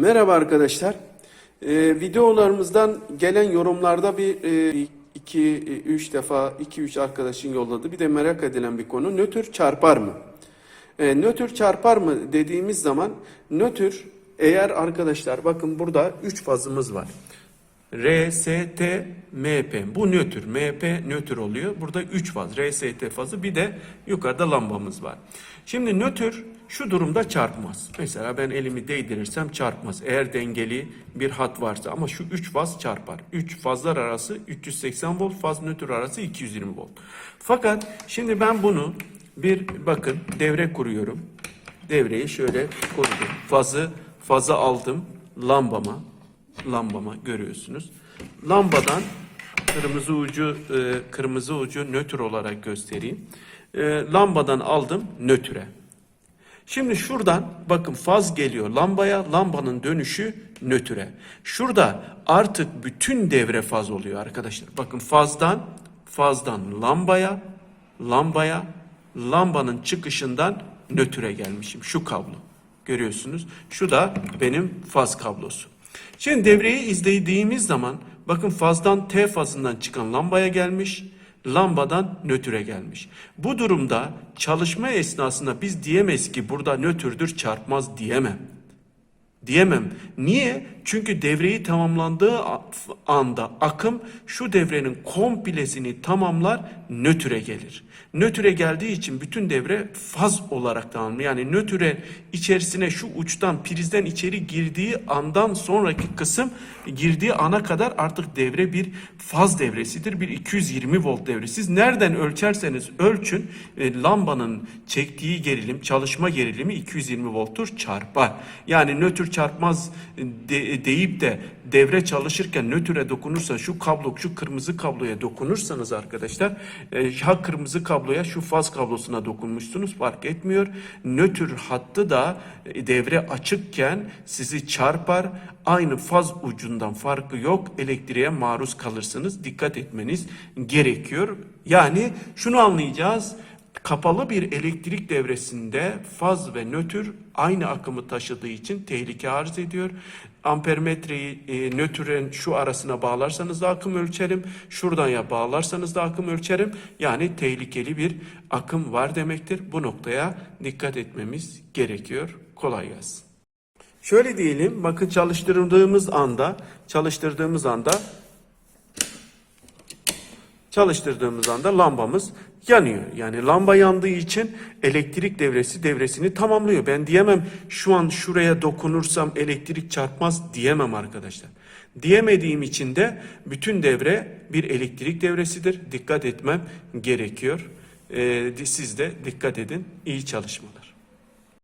Merhaba arkadaşlar. Ee, videolarımızdan gelen yorumlarda bir e, iki, e, üç defa, iki üç arkadaşın yolladı. Bir de merak edilen bir konu. Nötr çarpar mı? E, nötr çarpar mı dediğimiz zaman nötr eğer arkadaşlar bakın burada üç fazımız var. R, S, T, MP. Bu nötr. MP nötr oluyor. Burada 3 faz. R, S, T fazı. Bir de yukarıda lambamız var. Şimdi nötr şu durumda çarpmaz. Mesela ben elimi değdirirsem çarpmaz. Eğer dengeli bir hat varsa ama şu 3 faz çarpar. 3 fazlar arası 380 volt, faz nötr arası 220 volt. Fakat şimdi ben bunu bir bakın devre kuruyorum. Devreyi şöyle kurdum. Fazı fazı aldım lambama lambama görüyorsunuz. Lambadan kırmızı ucu e, kırmızı ucu nötr olarak göstereyim. E, lambadan aldım nötre. Şimdi şuradan bakın faz geliyor lambaya, lambanın dönüşü nötre. Şurada artık bütün devre faz oluyor arkadaşlar. Bakın fazdan fazdan lambaya, lambaya, lambanın çıkışından nötre gelmişim. Şu kablo. Görüyorsunuz. Şu da benim faz kablosu. Şimdi devreyi izlediğimiz zaman bakın fazdan T fazından çıkan lambaya gelmiş, lambadan nötre gelmiş. Bu durumda çalışma esnasında biz diyemeyiz ki burada nötrdür çarpmaz diyemem. Diyemem. Niye? Çünkü devreyi tamamlandığı anda akım şu devrenin komplesini tamamlar nötre gelir. Nötre geldiği için bütün devre faz olarak tamamlanır. Yani nötre içerisine şu uçtan prizden içeri girdiği andan sonraki kısım girdiği ana kadar artık devre bir faz devresidir. Bir 220 volt devre. Siz nereden ölçerseniz ölçün e, lambanın çektiği gerilim çalışma gerilimi 220 volttur çarpar. Yani nötr çarpmaz de, deyip de devre çalışırken nötre dokunursa şu kablo şu kırmızı kabloya dokunursanız arkadaşlar e, ha kırmızı kabloya şu faz kablosuna dokunmuşsunuz fark etmiyor. Nötr hattı da e, devre açıkken sizi çarpar. Aynı faz ucundan farkı yok. Elektriğe maruz kalırsınız. Dikkat etmeniz gerekiyor. Yani şunu anlayacağız. Kapalı bir elektrik devresinde faz ve nötr aynı akımı taşıdığı için tehlike arz ediyor. Ampermetreyi e, nötrün şu arasına bağlarsanız da akım ölçerim. Şuradan ya bağlarsanız da akım ölçerim. Yani tehlikeli bir akım var demektir. Bu noktaya dikkat etmemiz gerekiyor. Kolay gelsin. Şöyle diyelim, bakın çalıştırdığımız anda, çalıştırdığımız anda çalıştırdığımız anda lambamız yanıyor. Yani lamba yandığı için elektrik devresi devresini tamamlıyor. Ben diyemem şu an şuraya dokunursam elektrik çarpmaz diyemem arkadaşlar. Diyemediğim için de bütün devre bir elektrik devresidir. Dikkat etmem gerekiyor. Ee, siz de dikkat edin. İyi çalışmalar.